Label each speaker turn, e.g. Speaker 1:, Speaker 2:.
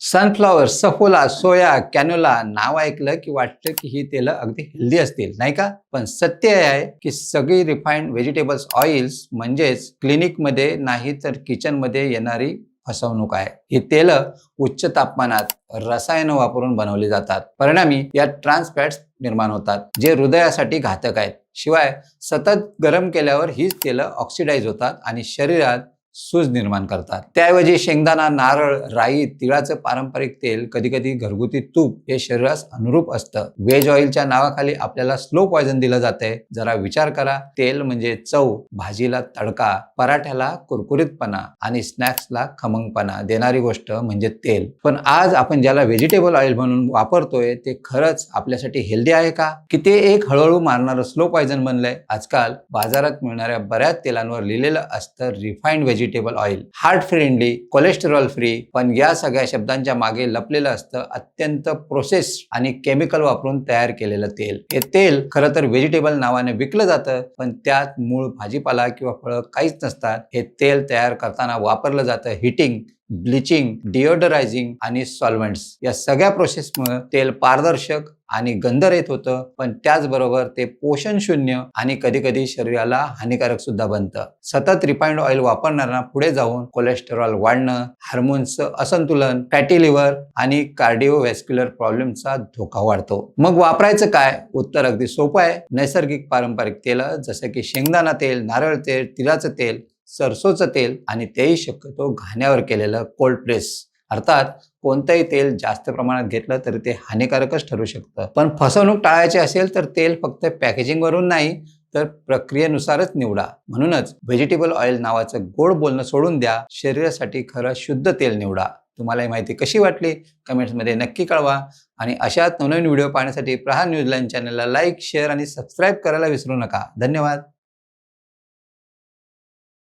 Speaker 1: Sunflower Saffola soya canola नाव ऐकलं की वाटतं की ही तेलं अगदी हेल्दी असतील नाही का? पण सत्य हे आहे की सगळी रिफाईंड व्हेजिटेबल्स ऑइल्स म्हणजेच क्लिनिकमध्ये नाही तर किचनमध्ये येणारी फसवणूक आहे. ही तेलं उच्च तापमानात रसायनं वापरून बनवली जातात. परिणामी यात ट्रान्सफॅट्स निर्माण होतात जे हृदयासाठी घातक आहेत. शिवाय सतत गरम केल्यावर हीच तेलं ऑक्सिडाईज होतात आणि शरीरात सूज निर्माण करतात. त्याऐवजी शेंगदाणा नारळ राई तिळाचं पारंपरिक तेल कधीकधी घरगुती तूप हे शरीरास अनुरूप असतं. व्हेज ऑइलच्या नावाखाली आपल्याला स्लो पॉयझन दिलं जातंय. जरा विचार करा. तेल म्हणजे चव भाजीला तडका पराठ्याला कुरकुरीतपणा आणि स्नॅक्सला खमंगपणा देणारी गोष्ट म्हणजे तेल. पण आज आपण ज्याला व्हेजिटेबल ऑइल म्हणून वापरतोय ते खरंच आपल्यासाठी हेल्दी आहे का? की ते एक हळूहळू मारणारं स्लो पॉयझन बनलंय. आजकाल बाजारात मिळणाऱ्या बऱ्याच तेलांवर लिहिलेलं असतं refined vegetable oil heart friendly cholesterol free पण या सगळ्या शब्दांच्या मागे लपलेलं असतं अत्यंत प्रोसेस आणि केमिकल वापरून तयार केलेलं तेल. हे तेल खरं तर व्हेजिटेबल नावाने विकलं जातं पण त्यात मूळ भाजीपाला किंवा फळं काहीच नसतात. हे तेल तयार करताना वापरलं जातं हिटिंग ब्लिचिंग डिओडरायझिंग आणि सॉल्वंट्स या सगळ्या प्रोसेसमुळे तेल पारदर्शक आणि गंधरहित होतं. पण त्याचबरोबर ते पोषण शून्य आणि कधी कधी शरीराला हानिकारक सुद्धा बनतं. सतत रिफाईंड ऑइल वापरणाऱ्यांना पुढे जाऊन कोलेस्टेरॉल वाढणं हार्मोन्सचं असंतुलन फॅटी लिव्हर आणि कार्डिओव्हॅस्क्युलर प्रॉब्लेमचा धोका वाढतो. मग वापरायचं काय? उत्तर अगदी सोपं आहे. नैसर्गिक पारंपरिक तेल जसं की शेंगदाणा तेल नारळ तेल तिळाचं तेल सरसोचं तेल आणि तेही शक्यतो घाण्यावर केलेलं कोल्ड प्रेस अर्थात कोणतंही तेल जास्त प्रमाणात घेतलं तरी ते हानिकारकच ठरू शकतं. पण फसवणूक टाळायची असेल तर तेल फक्त पॅकेजिंगवरून नाही तर प्रक्रियेनुसारच निवडा. म्हणूनच व्हेजिटेबल ऑइल नावाचं गोड बोलणं सोडून द्या. शरीरासाठी खरं शुद्ध तेल निवडा. तुम्हाला ही माहिती कशी वाटली? कमेंट्समध्ये नक्की कळवा. आणि अशाच नवनवीन व्हिडिओ पाहण्यासाठी प्रहार न्यूजलाईन चॅनलला लाईक शेअर आणि सबस्क्राईब करायला विसरू नका. धन्यवाद.